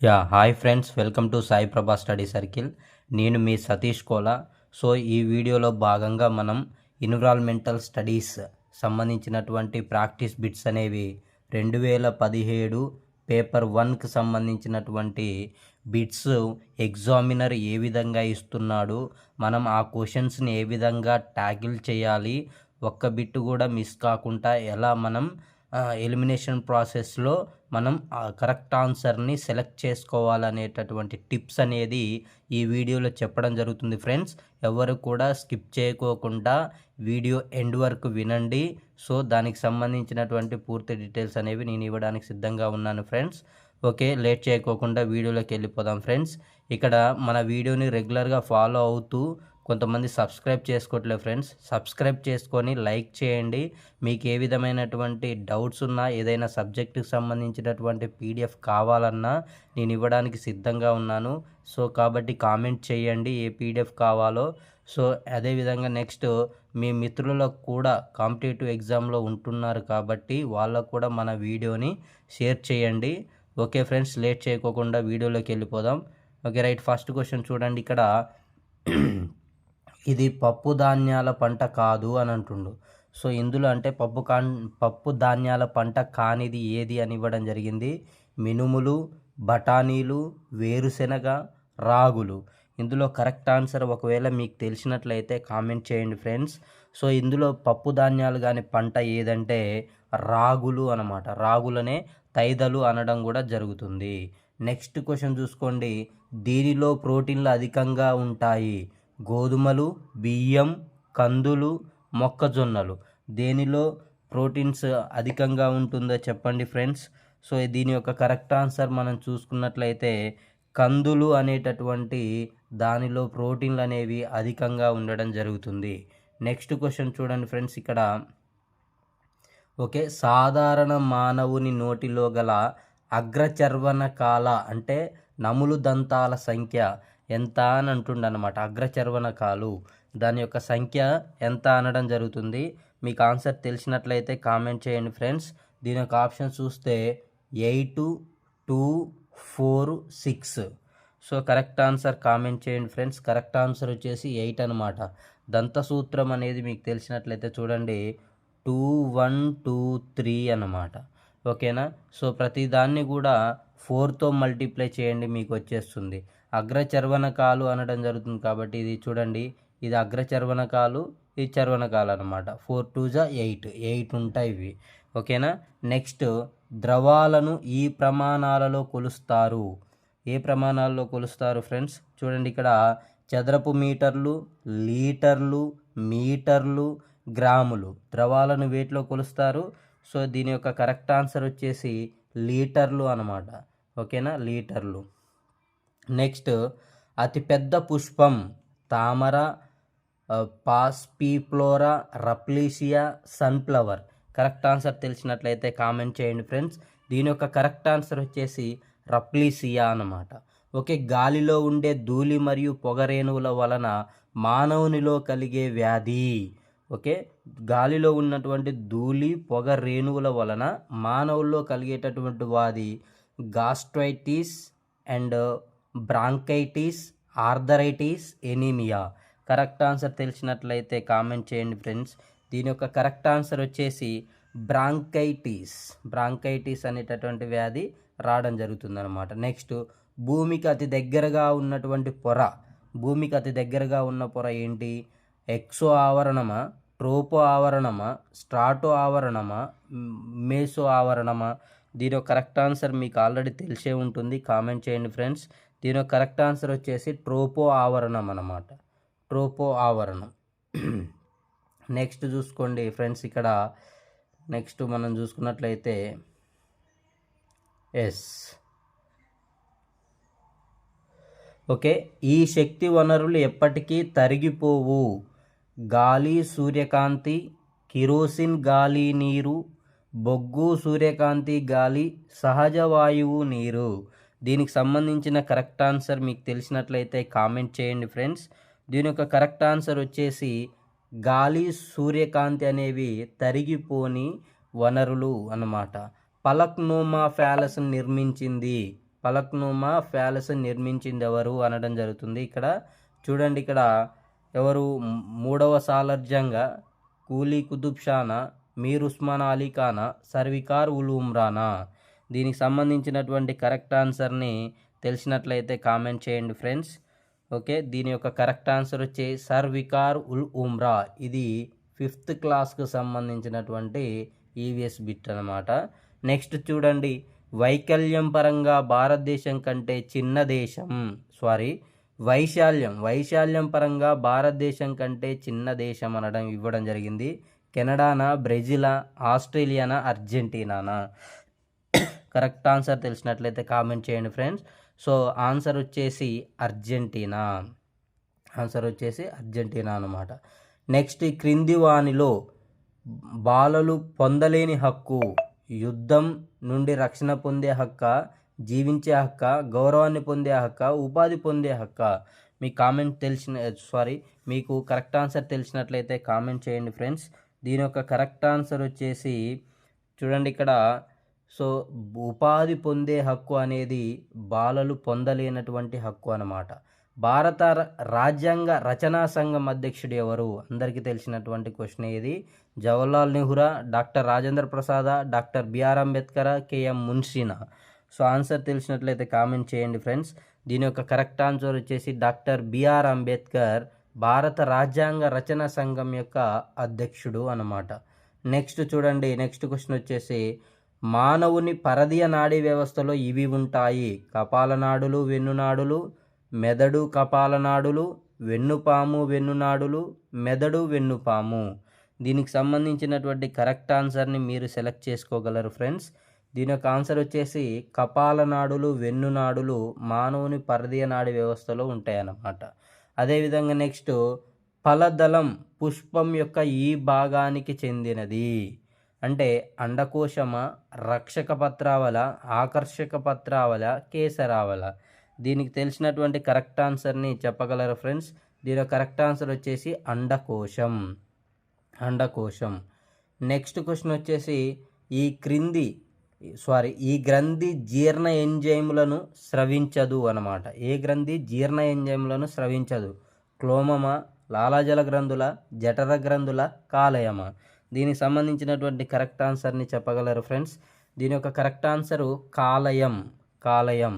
Yeah hi friends welcome to Sai Prabha study circle. నేను మీ Satish Kola. So ఈ వీడియోలో భాగంగా మనం ఎన్విరాన్మెంటల్ స్టడీస్ సంబంధించినటువంటి ప్రాక్టీస్ బిట్స్ అనేవి రెండు వేల పదిహేడు పేపర్ వన్కి సంబంధించినటువంటి బిట్స్ ఎగ్జామినర్ ఏ విధంగా ఇస్తున్నాడు మనం ఆ క్వశ్చన్స్ని ఏ విధంగా ట్యాకిల్ చేయాలి ఒక్క బిట్ కూడా మిస్ కాకుండా ఎలా మనం ఎలిమినేషన్ ప్రాసెస్లో మనం ఆ కరెక్ట్ ఆన్సర్ని సెలెక్ట్ చేసుకోవాలనేటటువంటి టిప్స్ అనేది ఈ వీడియోలో చెప్పడం జరుగుతుంది ఫ్రెండ్స్. ఎవరు కూడా స్కిప్ చేయకోకుండా వీడియో ఎండ్ వరకు వినండి. సో దానికి సంబంధించినటువంటి పూర్తి డీటెయిల్స్ అనేవి నేను ఇవ్వడానికి సిద్ధంగా ఉన్నాను ఫ్రెండ్స్. ఓకే లేట్ చేయకోకుండా వీడియోలోకి వెళ్ళిపోదాం ఫ్రెండ్స్. ఇక్కడ మన వీడియోని రెగ్యులర్గా ఫాలో అవుతూ కొంతమంది సబ్స్క్రైబ్ చేసుకోవట్లేదు ఫ్రెండ్స్. సబ్స్క్రైబ్ చేసుకొని లైక్ చేయండి. మీకు ఏ విధమైనటువంటి డౌట్స్ ఉన్నా ఏదైనా సబ్జెక్టుకి సంబంధించినటువంటి పీడిఎఫ్ కావాలన్నా నేను ఇవ్వడానికి సిద్ధంగా ఉన్నాను. సో కాబట్టి కామెంట్ చేయండి ఏ పీడిఎఫ్ కావాలో. సో అదేవిధంగా నెక్స్ట్ మీ మిత్రులకు కూడా కాంపిటేటివ్ ఎగ్జామ్లో ఉంటున్నారు కాబట్టి వాళ్ళకు కూడా మన వీడియోని షేర్ చేయండి. ఓకే ఫ్రెండ్స్ లేట్ చేయకోకుండా వీడియోలోకి వెళ్ళిపోదాం. Okay right. ఫస్ట్ క్వశ్చన్ చూడండి. ఇక్కడ ఇది పప్పు ధాన్యాల పంట కాదు అని అంటుండు. సో ఇందులో అంటే పప్పు కా పప్పు ధాన్యాల పంట కానిది ఏది అని ఇవ్వడం జరిగింది. మినుములు బఠానీలు వేరుశెనగ రాగులు. ఇందులో కరెక్ట్ ఆన్సర్ ఒకవేళ మీకు తెలిసినట్లయితే కామెంట్ చేయండి ఫ్రెండ్స్. సో ఇందులో పప్పు ధాన్యాలు కానీ పంట ఏదంటే రాగులు అనమాట. రాగులనే తైదలు అనడం కూడా జరుగుతుంది. నెక్స్ట్ క్వశ్చన్ చూసుకోండి. దీనిలో ప్రోటీన్లు అధికంగా ఉంటాయి. గోధుమలు బియ్యం కందులు మొక్కజొన్నలు. దేనిలో ప్రోటీన్స్ అధికంగా ఉంటుందో చెప్పండి ఫ్రెండ్స్. సో దీని యొక్క కరెక్ట్ ఆన్సర్ మనం చూసుకున్నట్లయితే కందులు అనేటటువంటి దానిలో ప్రోటీన్లు అనేవి అధికంగా ఉండడం జరుగుతుంది. నెక్స్ట్ క్వశ్చన్ చూడండి ఫ్రెండ్స్ ఇక్కడ. ఓకే సాధారణ మానవుని నోటిలో గల అగ్రచర్వణ కాల అంటే నములు దంతాల సంఖ్య. ఎంత అని అంటుండనమాట అగ్రచర్వణ కాలు దాని యొక్క సంఖ్య ఎంత అనడం జరుగుతుంది? మీకు ఆన్సర్ తెలిసినట్లయితే కామెంట్ చేయండి ఫ్రెండ్స్. దీని యొక్క ఆప్షన్ చూస్తే eight two four six. So correct answer comment చేయండి ఫ్రెండ్స్. కరెక్ట్ ఆన్సర్ వచ్చేసి ఎయిట్ అనమాట దంతసూత్రం అనేది మీకు తెలిసినట్లయితే చూడండి. టూ వన్ టూ త్రీ అనమాట ఓకేనా? సో ప్రతిదాన్ని కూడా ఫోర్తో మల్టిప్లై చేయండి మీకు వచ్చేస్తుంది. అగ్రచర్వణకాలు అనడం జరుగుతుంది కాబట్టి ఇది చూడండి ఇది అగ్రచర్వణకాలు ఇది చర్వణకాలు అనమాట ఫోర్ టూ జా ఎయిట్ ఎయిట్ ఉంటాయి ఇవి. ఓకేనా? నెక్స్ట్ ద్రవాలను ఈ ప్రమాణాలలో కొలుస్తారు. ఏ ప్రమాణాల్లో కొలుస్తారు ఫ్రెండ్స్? చూడండి ఇక్కడ చదరపు మీటర్లు లీటర్లు మీటర్లు గ్రాములు. ద్రవాలను వేటిలో కొలుస్తారు? సో దీని యొక్క కరెక్ట్ ఆన్సర్ వచ్చేసి లీటర్లు అనమాట ఓకేనా? లీటర్లు. నెక్స్ట్ అతిపెద్ద పుష్పం తామర passiflora rafflesia sunflower. Correct answer తెలిసినట్లయితే కామెంట్ చేయండి ఫ్రెండ్స్. దీని యొక్క కరెక్ట్ ఆన్సర్ వచ్చేసి రప్లీసియా అన్నమాట. ఓకే గాలిలో ఉండే ధూళి మరియు పొగరేణువుల వలన మానవునిలో కలిగే వ్యాధి. ఓకే గాలిలో ఉన్నటువంటి ధూళి పొగ రేణువుల వలన మానవుల్లో కలిగేటటువంటి వ్యాధి gastritis and bronchitis arthritis anaemia. Correct answer తెలిసినట్లయితే కామెంట్ చేయండి ఫ్రెండ్స్. దీని యొక్క కరెక్ట్ ఆన్సర్ వచ్చేసి బ్రాంకైటిస్. బ్రాంకైటిస్ అనేటటువంటి వ్యాధి రావడం జరుగుతుందన్నమాట. నెక్స్ట్ భూమికి అతి దగ్గరగా ఉన్నటువంటి పొర. భూమికి అతి దగ్గరగా ఉన్న పొర ఏంటి? ఎక్సో ఆవరణమా? ట్రోపో ఆవరణమా? స్ట్రాటో ఆవరణమా? మేసో ఆవరణమా? దీని కరెక్ట్ ఆన్సర్ మీకు ఆల్రెడీ తెలిసే ఉంటుంది. కామెంట్ చేయండి ఫ్రెండ్స్. దీని కరెక్ట్ ఆన్సర్ వచ్చేసి ట్రోపో ఆవరణం అన్నమాట. ట్రోపో ఆవరణం. నెక్స్ట్ చూసుకోండి ఫ్రెండ్స్ ఇక్కడ. నెక్స్ట్ మనం చూసుకున్నట్లయితే ఎస్. ఓకే ఈ శక్తి వనరులు ఎప్పటికీ తరిగిపోవు. గాలి సూర్యకాంతి కిరోసిన్ గాలి నీరు బొగ్గు సూర్యకాంతి గాలి సహజ వాయువు నీరు. దీనికి సంబంధించిన కరెక్ట్ ఆన్సర్ మీకు తెలిసినట్లయితే కామెంట్ చేయండి ఫ్రెండ్స్. దీని యొక్క కరెక్ట్ ఆన్సర్ వచ్చేసి గాలి సూర్యకాంతి అనేవి తరిగిపోని వనరులు అన్నమాట. పలక్నోమా ప్యాలెస్ నిర్మించింది. పలక్నోమా ప్యాలెస్ నిర్మించింది ఎవరు అనడం జరుగుతుంది. ఇక్కడ చూడండి ఇక్కడ ఎవరు? మూడవ సాలర్జంగా కూలీ కుతుబ్ షానా మీర్ ఉస్మాన్ అలీ ఖానా సర్వికార్ ఉల్ ఉమ్రానా. దీనికి సంబంధించినటువంటి కరెక్ట్ ఆన్సర్ని తెలిసినట్లయితే కామెంట్ చేయండి ఫ్రెండ్స్. ఓకే దీని యొక్క కరెక్ట్ ఆన్సర్ వచ్చి సర్వికార్ ఉల్ ఉమ్రా. ఇది ఫిఫ్త్ క్లాస్కు సంబంధించినటువంటి ఈవీఎస్ బిట్ అనమాట నెక్స్ట్ చూడండి వైకల్యం పరంగా భారతదేశం కంటే చిన్న దేశం. సారీ వైశాల్యం. వైశాల్యం పరంగా భారతదేశం కంటే చిన్న దేశం అనడం ఇవ్వడం జరిగింది. కెనడానా బ్రెజిలా ఆస్ట్రేలియానా అర్జెంటీనానా? కరెక్ట్ ఆన్సర్ తెలిసినట్లయితే కామెంట్ చేయండి ఫ్రెండ్స్. సో ఆన్సర్ వచ్చేసి అర్జెంటీనా? ఆన్సర్ వచ్చేసి అర్జెంటీనా అనమాట నెక్స్ట్ క్రింది వానిలో బాలలు పొందలేని హక్కు యుద్ధం నుండి రక్షణ పొందే హక్క జీవించే హక్క గౌరవాన్ని పొందే హక్క ఉపాధి పొందే హక్క? మీ కామెంట్ తెలిసిన సారీ మీకు కరెక్ట్ ఆన్సర్ తెలిసినట్లయితే కామెంట్ చేయండి ఫ్రెండ్స్. దీని యొక్క కరెక్ట్ ఆన్సర్ వచ్చేసి చూడండి ఇక్కడ సో ఉపాధి పొందే హక్కు అనేది బాలలు పొందలేనటువంటి హక్కు అన్నమాట. భారత రాజ్యాంగ రచనా సంఘం అధ్యక్షుడు ఎవరు? అందరికీ తెలిసినటువంటి క్వశ్చన్ ఇది Jawaharlal Nehru doctor Rajendra Prasad doctor B R Ambedkar K M మున్షీనా? So answer తెలిసినట్లయితే కామెంట్ చేయండి ఫ్రెండ్స్. దీని యొక్క కరెక్ట్ ఆన్సర్ వచ్చేసి డాక్టర్ బిఆర్ అంబేద్కర్ భారత రాజ్యాంగ రచన సంఘం యొక్క అధ్యక్షుడు అన్నమాట. నెక్స్ట్ చూడండి నెక్స్ట్ క్వశ్చన్ వచ్చేసి మానవుని పరదీయ నాడీ వ్యవస్థలో ఇవి ఉంటాయి. కపాలనాడులు వెన్నునాడులు మెదడు కపాలనాడులు వెన్నుపాము వెన్నునాడులు మెదడు వెన్నుపాము దీనికి సంబంధించినటువంటి కరెక్ట్ ఆన్సర్ని మీరు సెలెక్ట్ చేసుకోగలరు ఫ్రెండ్స్. దీని యొక్క ఆన్సర్ వచ్చేసి కపాలనాడులు వెన్నునాడులు మానవుని పరదీయ నాడి వ్యవస్థలో ఉంటాయన్నమాట. అదేవిధంగా నెక్స్ట్ ఫలదళం పుష్పం యొక్క ఈ భాగానికి చెందినది. అంటే అండకోశమ రక్షక పత్రావల ఆకర్షక పత్రావల కేసరావల దీనికి తెలిసినటువంటి కరెక్ట్ ఆన్సర్ని చెప్పగలరు ఫ్రెండ్స్? దీని కరెక్ట్ ఆన్సర్ వచ్చేసి అండకోశం. అండకోశం. నెక్స్ట్ క్వశ్చన్ వచ్చేసి ఈ క్రింది సారీ ఈ గ్రంథి జీర్ణ ఎంజైములను స్రవించదు అన్నమాట. ఏ గ్రంథి జీర్ణ ఎంజైములను స్రవించదు? క్లోమమ లాలాజల గ్రంథుల జఠర గ్రంథుల కాలయమ. దీనికి సంబంధించినటువంటి కరెక్ట్ ఆన్సర్ని చెప్పగలరు ఫ్రెండ్స్. దీని యొక్క కరెక్ట్ ఆన్సరు కాలయం కాలయం.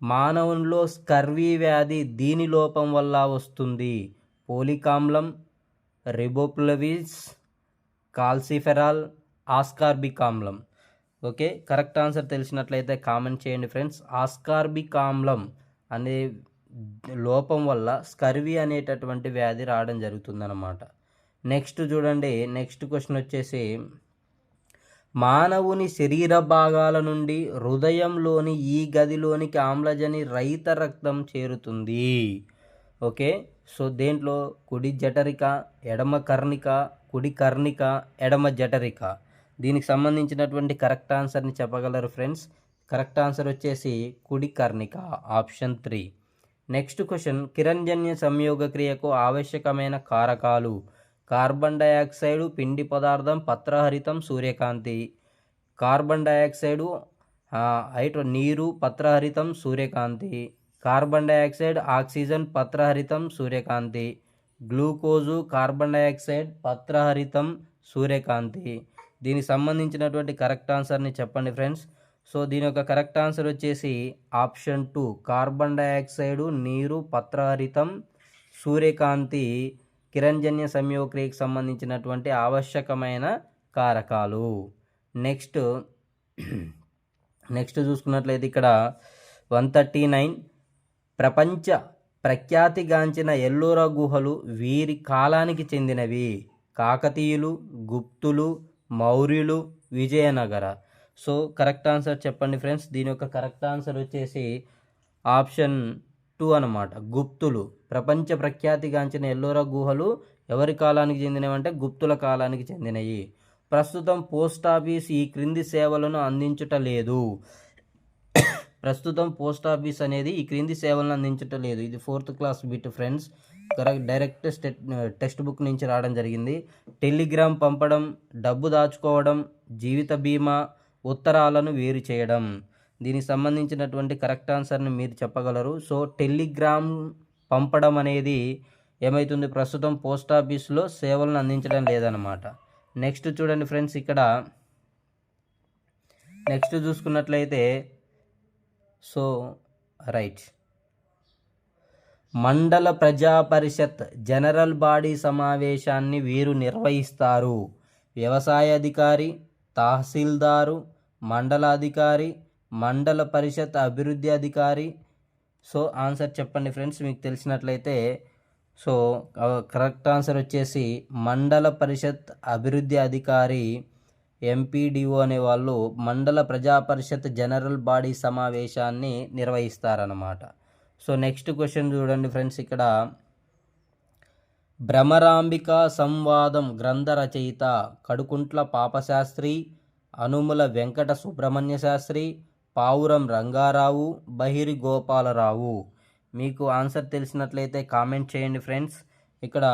మానవునిలో స్కర్వీ వ్యాధి దీని లోపం వల్ల వస్తుంది. పోలికామ్లం రిబోప్లవిస్ కాల్సిఫెరాల్ ఆస్కార్బిక్ ఆమ్లం ఓకే కరెక్ట్ ఆన్సర్ తెలిసినట్లయితే కామెంట్ చేయండి ఫ్రెండ్స్. ఆస్కార్బిక్ ఆమ్లం అనే లోపం వల్ల స్కర్వీ అనేటటువంటి వ్యాధి రావడం జరుగుతుందన్నమాట. నెక్స్ట్ చూడండి నెక్స్ట్ క్వశ్చన్ వచ్చేసి మానవుని శరీర భాగాల నుండి హృదయంలోని ఈ గదిలోనికి ఆమ్లజని రహిత రక్తం చేరుతుంది. ఓకే? సో దేంట్లో? కుడి జఠరిక ఎడమ కర్ణిక కుడి కర్ణిక ఎడమ జఠరిక. దీనికి సంబంధించినటువంటి కరెక్ట్ ఆన్సర్ని చెప్పగలరు ఫ్రెండ్స్. కరెక్ట్ ఆన్సర్ వచ్చేసి కుడి కర్ణిక ఆప్షన్ త్రీ. నెక్స్ట్ క్వశ్చన్ కిరణ్జన్య సంయోగ క్రియకు ఆవశ్యకమైన కారకాలు. కార్బన్ డయాక్సైడ్ పిండి పదార్థం పత్రహరితం సూర్యకాంతి. కార్బన్ డయాక్సైడు ఆ, హైడ్రో నీరు పత్రహరితం సూర్యకాంతి. కార్బన్ డయాక్సైడ్ ఆక్సిజన్ పత్రహరితం సూర్యకాంతి. గ్లూకోజు కార్బన్ డయాక్సైడ్ పత్రహరితం సూర్యకాంతి. దీనికి సంబంధించినటువంటి కరెక్ట్ ఆన్సర్ని చెప్పండి ఫ్రెండ్స్. సో దీని యొక్క కరెక్ట్ ఆన్సర్ వచ్చేసి ఆప్షన్ టూ. కార్బన్ డయాక్సైడ్ నీరు పత్రహరితం సూర్యకాంతి. కిరణజన్య సంయోక్రియకు సంబంధించినటువంటి ఆవశ్యకమైన కారకాలు. నెక్స్ట్ నెక్స్ట్ చూసుకున్నట్లయితే ఇక్కడ వన్ థర్టీ నైన్. ప్రపంచ ప్రఖ్యాతిగాంచిన ఎల్లోరా గుహలు వీరి కాలానికి చెందినవి. కాకతీయులు గుప్తులు మౌర్యులు విజయనగర. సో కరెక్ట్ ఆన్సర్ చెప్పండి ఫ్రెండ్స్. దీని యొక్క కరెక్ట్ ఆన్సర్ వచ్చేసి ఆప్షన్ టూ అనమాట గుప్తులు. ప్రపంచ ప్రఖ్యాతిగాంచిన ఎల్లోరా గుహలు ఎవరి కాలానికి చెందినవి అంటే గుప్తుల కాలానికి చెందినవి ప్రస్తుతం పోస్ట్ ఆఫీస్ ఈ క్రింది సేవలను అందించుట లేదు. ప్రస్తుతం పోస్ట్ ఆఫీస్ అనేది ఈ క్రింది సేవలను అందించటం లేదు. ఇది fourth class bit friends. Correct direct state textbook నుంచి రావడం జరిగింది. టెలిగ్రామ్ పంపడం డబ్బు దాచుకోవడం జీవిత బీమా ఉత్తరాలను వేరు చేయడం. దీనికి సంబంధించినటువంటి కరెక్ట్ ఆన్సర్ని మీరు చెప్పగలరు. సో టెలిగ్రామ్ పంపడం అనేది ఏమవుతుంది ప్రస్తుతం పోస్ట్ ఆఫీస్లో సేవలను అందించడం లేదనమాట నెక్స్ట్ చూడండి ఫ్రెండ్స్ ఇక్కడ. నెక్స్ట్ చూసుకున్నట్లయితే సో రైట్. మండల ప్రజా పరిషత్ జనరల్ బాడీ సమావేశాన్ని వీరు నిర్వహిస్తారు. వ్యవసాయ అధికారి తహసీల్దారు మండలాధికారి మండల పరిషత్ అభివృద్ధి అధికారి. సో ఆన్సర్ చెప్పండి ఫ్రెండ్స్ మీకు తెలిసినట్లయితే. సో కరెక్ట్ ఆన్సర్ వచ్చేసి మండల పరిషత్ అభివృద్ధి అధికారి ఎంపీడీఓ అనే వాళ్ళు మండల ప్రజా పరిషత్ జనరల్ బాడీ సమావేశాన్ని నిర్వహిస్తారన్నమాట. సో నెక్స్ట్ క్వశ్చన్ చూడండి ఫ్రెండ్స్ ఇక్కడ. భ్రమరాంబిక సంవాదం గ్రంథ రచయిత కడుకుంట్ల పాపశాస్త్రి అనుముల వెంకట సుబ్రహ్మణ్య శాస్త్రి పావురం రంగారావు బహిరి గోపాలరావు. మీకు ఆన్సర్ తెలిసినట్లయితే కామెంట్ చేయండి ఫ్రెండ్స్. ఇక్కడ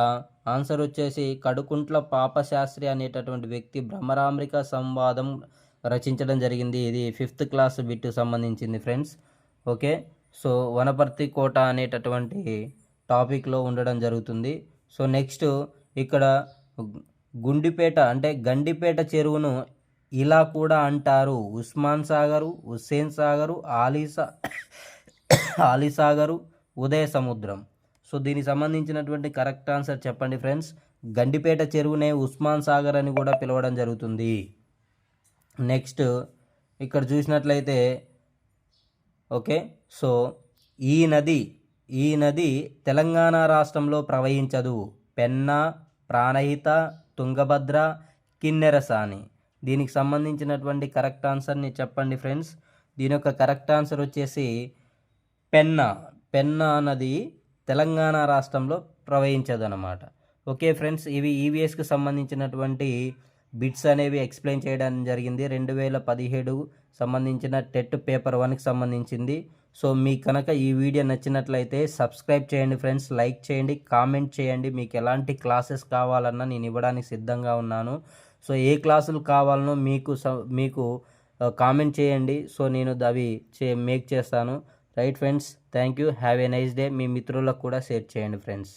ఆన్సర్ వచ్చేసి కడుకుంట్ల పాపశాస్త్రి అనేటటువంటి వ్యక్తి భ్రమరాంబిక సంవాదం రచించడం జరిగింది. ఇది ఫిఫ్త్ క్లాస్ బిట్ సంబంధించింది ఫ్రెండ్స్. ఓకే? సో వనపర్తి కోట అనేటటువంటి టాపిక్లో ఉండడం జరుగుతుంది. సో నెక్స్ట్ ఇక్కడ గుండిపేట అంటే గండిపేట చెరువును ఇలా కూడా అంటారు. ఉస్మాన్ సాగరు హుస్సేన్ సాగరు ఆలీసా ఆలీ సాగరు ఉదయ సముద్రం. సో దీనికి సంబంధించినటువంటి కరెక్ట్ ఆన్సర్ చెప్పండి ఫ్రెండ్స్. గండిపేట చెరువునే ఉస్మాన్ సాగర్ అని కూడా పిలవడం జరుగుతుంది. నెక్స్ట్ ఇక్కడ చూసినట్లయితే ఓకే సో ఈ నది ఈ నది తెలంగాణ రాష్ట్రంలో ప్రవహించదు. పెన్నా ప్రాణహిత తుంగభద్ర కిన్నెరసాని. దీనికి సంబంధించినటువంటి కరెక్ట్ ఆన్సర్ని చెప్పండి ఫ్రెండ్స్. దీని యొక్క కరెక్ట్ ఆన్సర్ వచ్చేసి పెన్నా. పెన్నా అన్నది తెలంగాణ రాష్ట్రంలో ప్రవహించదు అనమాట ఓకే ఫ్రెండ్స్ ఇవి ఈవీఎస్కి సంబంధించినటువంటి బిట్స్ అనేవి ఎక్స్ప్లెయిన్ చేయడం జరిగింది. రెండు వేల పదిహేడు సంబంధించిన టెట్ పేపర్ వన్కి సంబంధించింది. సో మీకు కనుక ఈ వీడియో నచ్చినట్లయితే సబ్స్క్రైబ్ చేయండి ఫ్రెండ్స్ లైక్ చేయండి కామెంట్ చేయండి. మీకు ఎలాంటి క్లాసెస్ కావాలన్నా నేను ఇవ్వడానికి సిద్ధంగా ఉన్నాను. సో ఏ క్లాసులు కావాలనో మీకు మీకు కామెంట్ చేయండి. సో నేను అవి చే మేక్ చేస్తాను. Right friends thank you. Have a nice day. మీ మిత్రులకు కూడా షేర్ చేయండి ఫ్రెండ్స్.